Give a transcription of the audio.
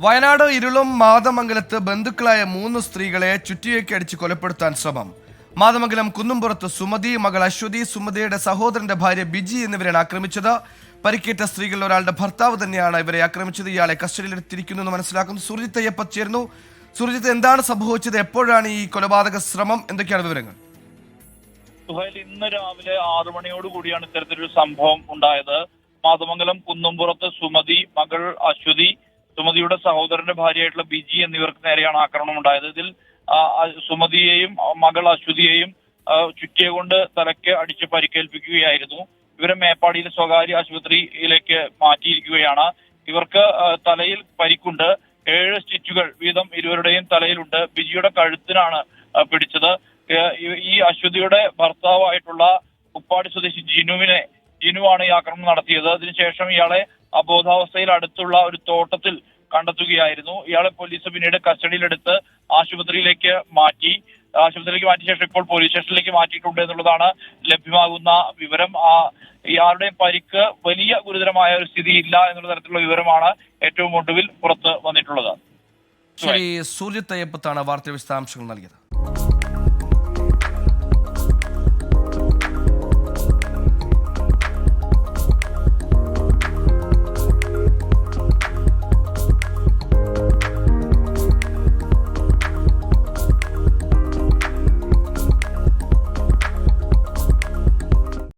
വയനാട് ഇരുളും മാതമംഗലത്ത് ബന്ധുക്കളായ മൂന്ന് സ്ത്രീകളെ ചുറ്റിയേക്കടിച്ച് കൊലപ്പെടുത്താൻ ശ്രമം. മാതമംഗലം കുന്നുംപുറത്ത് സുമതി മകൾ അശ്വതി സുമതിയുടെ സഹോദരന്റെ ഭാര്യ ബിജി എന്നിവരാണ് ആക്രമിച്ചത്. പരിക്കേറ്റ സ്ത്രീകളിൽ ഒരാളുടെ ഭർത്താവ് തന്നെയാണ് ഇവരെ ആക്രമിച്ചത്. ഇയാളെ കസ്റ്റഡിയിലെടുത്തിരിക്കുന്നു എന്ന് മനസ്സിലാക്കുന്നു. സുർജിത്ത് അയ്യപ്പ ചേർന്നു സുർജിത്ത് എന്താണ് സംഭവിച്ചത്? എപ്പോഴാണ് ഈ കൊലപാതക ശ്രമം? എന്തൊക്കെയാണ് വിവരങ്ങൾ? സുഹൈൽ ഇന്ന് രാവിലെ ആറു മണിയോട് കൂടിയാണ് ഇത്തരത്തിലൊരു സംഭവം ഉണ്ടായത്. മാതമംഗലം കുന്നുംപുറത്ത് സുമതി മകൾ അശ്വതി സുമതിയുടെ സഹോദരന്റെ ഭാര്യയായിട്ടുള്ള ബിജി എന്നിവർക്ക് നേരെയാണ് ആക്രമണം ഉണ്ടായത്. ഇതിൽ സുമതിയെയും മകൾ അശ്വതിയെയും ചുറ്റിയെ കൊണ്ട് തലയ്ക്ക് അടിച്ച് പരിക്കേൽപ്പിക്കുകയായിരുന്നു. ഇവരെ മേപ്പാടിയിലെ സ്വകാര്യ ആശുപത്രിയിലേക്ക് മാറ്റിയിരിക്കുകയാണ്. ഇവർക്ക് തലയിൽ പരിക്കുണ്ട്. ഏഴ് സ്റ്റിച്ചുകൾ വീതം ഇരുവരുടെയും തലയിലുണ്ട്. ബിജിയുടെ കഴുത്തിനാണ് പിടിച്ചത്. ഈ അശ്വതിയുടെ ഭർത്താവായിട്ടുള്ള കുപ്പാടി സ്വദേശി ജിനുവിനെ ജിനുവാണ് ഈ ആക്രമണം നടത്തിയത്. അതിനുശേഷം ഇയാളെ അബോധാവസ്ഥയിൽ അടുത്തുള്ള ഒരു തോട്ടത്തിൽ കണ്ടെത്തുകയായിരുന്നു. ഇയാളെ പോലീസ് പിന്നീട് കസ്റ്റഡിയിലെടുത്ത് ആശുപത്രിയിലേക്ക് മാറ്റി. ആശുപത്രിയിലേക്ക് മാറ്റിയ ശേഷം ഇപ്പോൾ പോലീസ് സ്റ്റേഷനിലേക്ക് മാറ്റിയിട്ടുണ്ട് എന്നുള്ളതാണ് ലഭ്യമാകുന്ന വിവരം. ആ ഇയാളുടെയും പരിക്ക് വലിയ ഗുരുതരമായ ഒരു സ്ഥിതി ഇല്ല എന്നുള്ള തരത്തിലുള്ള വിവരമാണ് ഏറ്റവും ഒടുവിൽ പുറത്ത് വന്നിട്ടുള്ളത്. ശരി സൂര്യത്തയ്യപ്പത്താണ് വാർത്ത വിശദാംശങ്ങൾ നൽകിയത്.